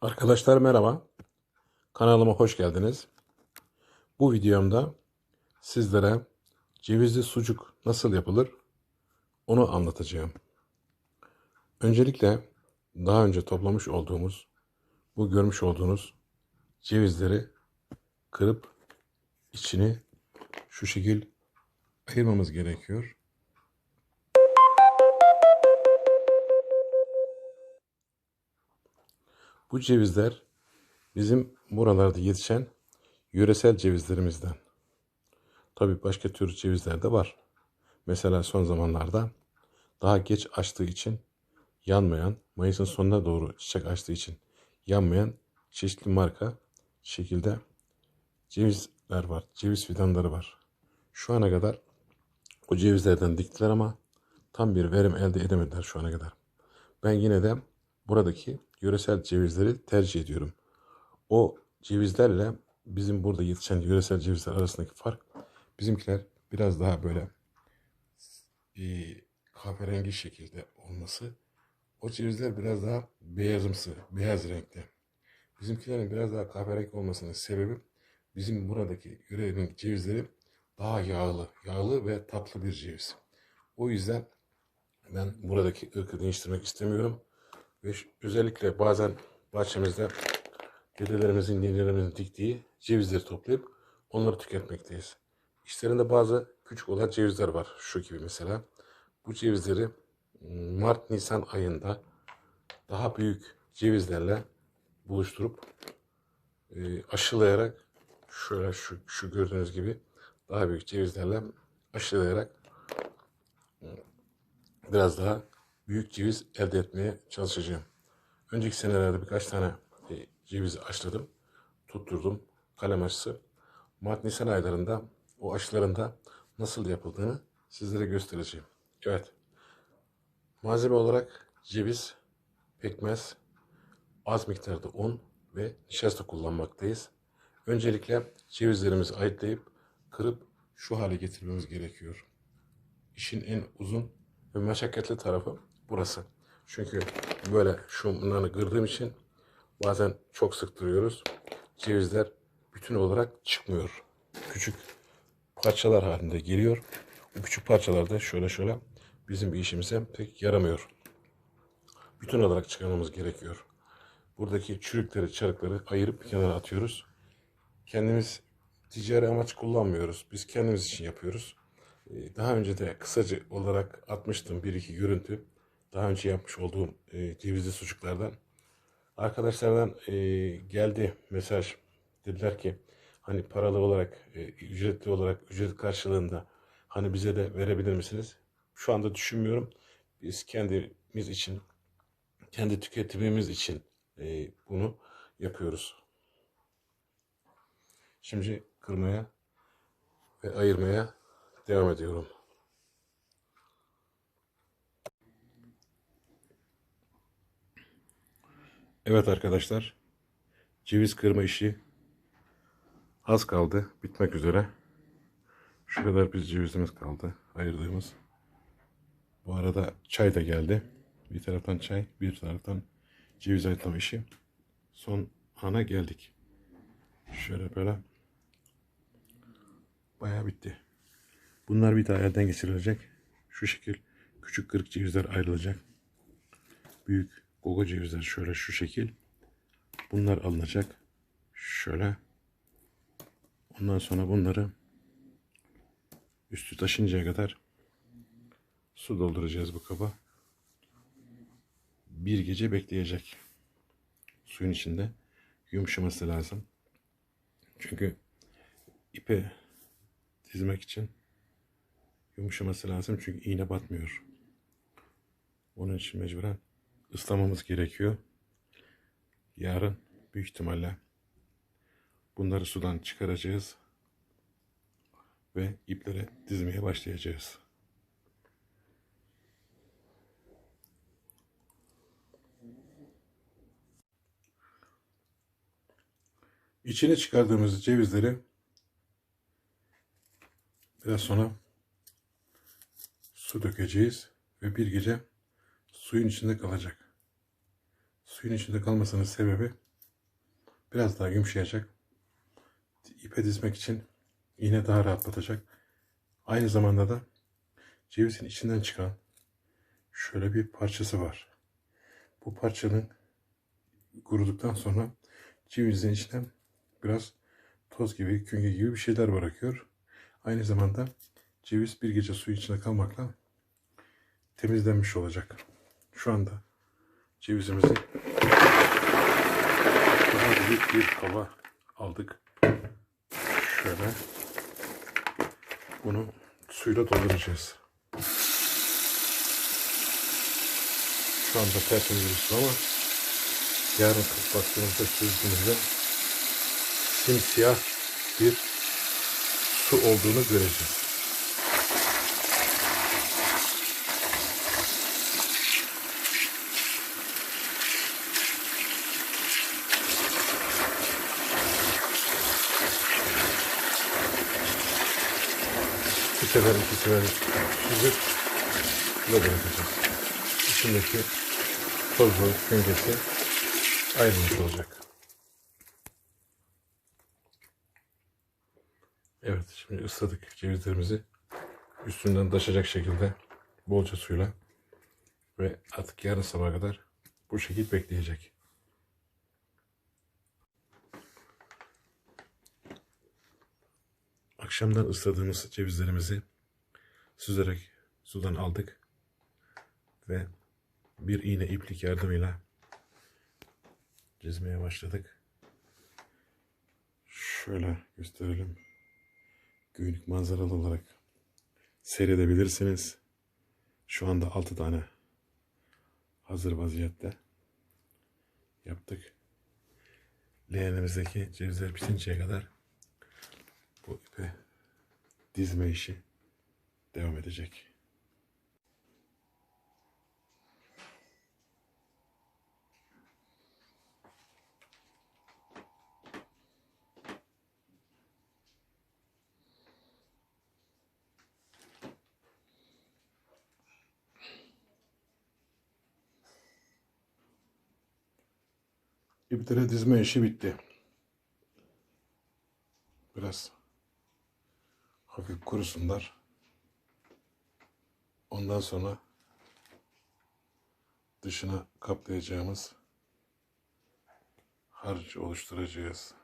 Arkadaşlar merhaba. Kanalıma hoş geldiniz. Bu videomda sizlere cevizli sucuk nasıl yapılır onu anlatacağım. Öncelikle daha önce toplamış olduğumuz bu görmüş olduğunuz cevizleri kırıp içini şu şekil ayırmamız gerekiyor. Bu cevizler bizim buralarda yetişen yöresel cevizlerimizden. Tabii başka tür cevizler de var. Mesela son zamanlarda daha geç açtığı için yanmayan, Mayıs'ın sonuna doğru çiçek açtığı için yanmayan çeşitli marka şekilde cevizler var. Ceviz fidanları var. Şu ana kadar o cevizlerden diktiler ama tam bir verim elde edemediler şu ana kadar. Ben yine de buradaki yöresel cevizleri tercih ediyorum. O cevizlerle bizim burada yetişen yöresel cevizler arasındaki fark bizimkiler biraz daha böyle bir kahverengi şekilde olması. O cevizler biraz daha beyazımsı, beyaz renkte. Bizimkilerin biraz daha kahverengi olmasının sebebi bizim buradaki yörenin cevizleri daha yağlı, yağlı ve tatlı bir ceviz. O yüzden ben buradaki ırkı değiştirmek istemiyorum. Ve özellikle bazen bahçemizde dedelerimizin, ninelerimizin diktiği cevizleri toplayıp onları tüketmekteyiz. İşlerinde bazı küçük olan cevizler var. Şu gibi mesela. Bu cevizleri Mart-Nisan ayında daha büyük cevizlerle buluşturup e, aşılayarak şöyle şu, şu gördüğünüz gibi daha büyük cevizlerle aşılayarak biraz daha büyük ceviz elde etmeye çalışacağım. Önceki senelerde birkaç tane e, ceviz aşıladım. Tutturdum. Kalem aşısı. Mart Nisan aylarında o aşılarında nasıl yapıldığını sizlere göstereceğim. Evet. Malzeme olarak ceviz, pekmez, az miktarda un ve nişasta kullanmaktayız. Öncelikle cevizlerimizi ayıtlayıp kırıp şu hale getirmemiz gerekiyor. İşin en uzun ve meşakkatli tarafı burası. Çünkü böyle şunları kırdığım için bazen çok sıktırıyoruz. Cevizler bütün olarak çıkmıyor. Küçük parçalar halinde geliyor. Bu küçük parçalar da şöyle şöyle bizim bir işimize pek yaramıyor. Bütün olarak çıkarmamız gerekiyor. Buradaki çürükleri, çarıkları ayırıp kenara atıyoruz. Kendimiz ticari amaç kullanmıyoruz. Biz kendimiz için yapıyoruz. Ee, Daha önce de kısaca olarak atmıştım bir iki görüntü. Daha önce yapmış olduğum e, cevizli sucuklardan. Arkadaşlardan e, geldi mesaj. Dediler ki hani paralı olarak, e, ücretli olarak, ücret karşılığında hani bize de verebilir misiniz? Şu anda düşünmüyorum. Biz kendimiz için, kendi tüketimimiz için e, bunu yapıyoruz. Şimdi kırmaya ve ayırmaya devam ediyorum. Evet arkadaşlar. Ceviz kırma işi az kaldı. Bitmek üzere. Şu kadar bir cevizimiz kaldı. Ayırdığımız. Bu arada çay da geldi. Bir taraftan çay, bir taraftan ceviz ayıtlama işi. Son ana geldik. Şöyle böyle. Bayağı bitti. Bunlar bir daha elden geçirilecek. Şu şekil küçük kırık cevizler ayrılacak. Büyük gogo cevizler şöyle şu şekil. Bunlar alınacak. Şöyle. Ondan sonra bunları üstü taşıncaya kadar su dolduracağız bu kaba. Bir gece bekleyecek. Suyun içinde yumuşaması lazım. Çünkü ipe dizmek için yumuşaması lazım çünkü iğne batmıyor. Onun için mecburen ıslamamız gerekiyor. Yarın büyük ihtimalle bunları sudan çıkaracağız ve iplere dizmeye başlayacağız. İçine çıkardığımız cevizleri biraz sonra su dökeceğiz ve bir gece suyun içinde kalacak. Suyun içinde kalmasının sebebi biraz daha yumuşayacak. İpe dizmek için iğne daha rahatlatacak. Aynı zamanda da cevizin içinden çıkan şöyle bir parçası var. Bu parçanın kuruduktan sonra cevizin içinden biraz toz gibi, künge gibi bir şeyler bırakıyor. Aynı zamanda ceviz bir gece su içinde kalmakla temizlenmiş olacak. Şu anda cevizimizi büyük bir kaba aldık. Şöyle bunu suyla dolduracağız. Şu anda tertemiz ama yarın kız baktığımızda çözdüğümüzde simsiyah bir su olduğunu göreceğiz. Bir sefer iki sefer süzüp suda bırakacağız. İçindeki tozlu küngesi ayrılmış olacak. Evet şimdi ısladık cevizlerimizi üstünden taşacak şekilde bolca suyla ve artık yarın sabaha kadar bu şekil bekleyecek. Akşamdan ısladığımız cevizlerimizi süzerek sudan aldık ve bir iğne iplik yardımıyla çizmeye başladık. Şöyle gösterelim. Günlük manzaralı olarak seyredebilirsiniz. Şu anda 6 tane hazır vaziyette yaptık. Leğenimizdeki cevizler bitinceye kadar bu ipe dizme işi devam edecek. İplere dizme işi bitti. Biraz hafif kurusunlar. Ondan sonra dışına kaplayacağımız harç oluşturacağız.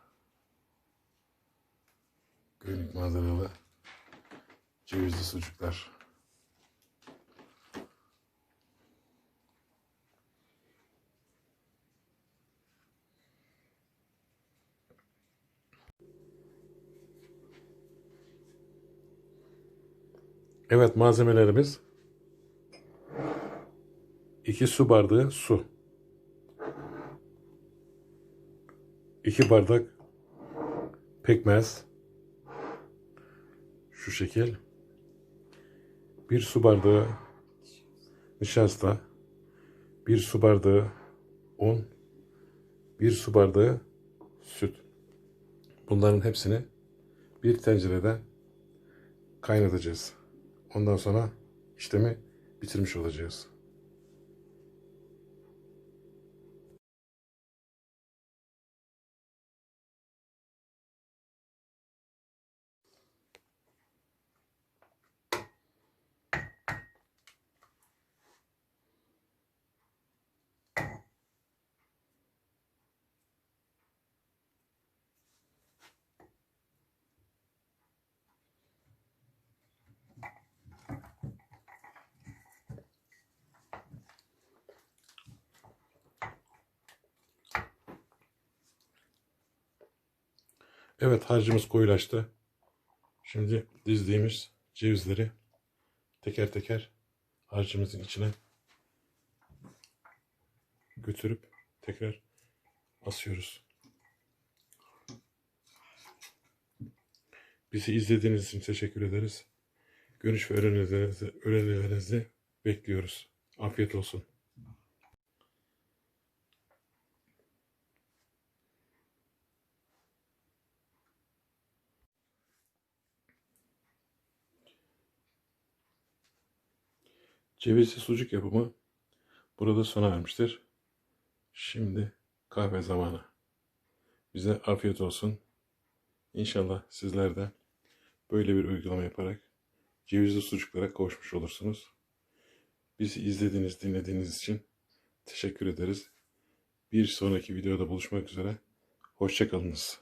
Günlük manzaralı cevizli sucuklar. Evet malzemelerimiz 2 su bardağı su. 2 bardak pekmez. Şu şekil. 1 su bardağı nişasta. 1 su bardağı un. 1 su bardağı süt. Bunların hepsini bir tencerede kaynatacağız. Ondan sonra işlemi bitirmiş olacağız. Evet harcımız koyulaştı. Şimdi dizdiğimiz cevizleri teker teker harcımızın içine götürüp tekrar asıyoruz. Bizi izlediğiniz için teşekkür ederiz. Görüş ve önerilerinizi, önerilerinizi bekliyoruz. Afiyet olsun. Cevizli sucuk yapımı burada sona ermiştir. Şimdi kahve zamanı. Bize afiyet olsun. İnşallah sizler de böyle bir uygulama yaparak cevizli sucuklara kavuşmuş olursunuz. Bizi izlediğiniz, dinlediğiniz için teşekkür ederiz. Bir sonraki videoda buluşmak üzere. Hoşçakalınız.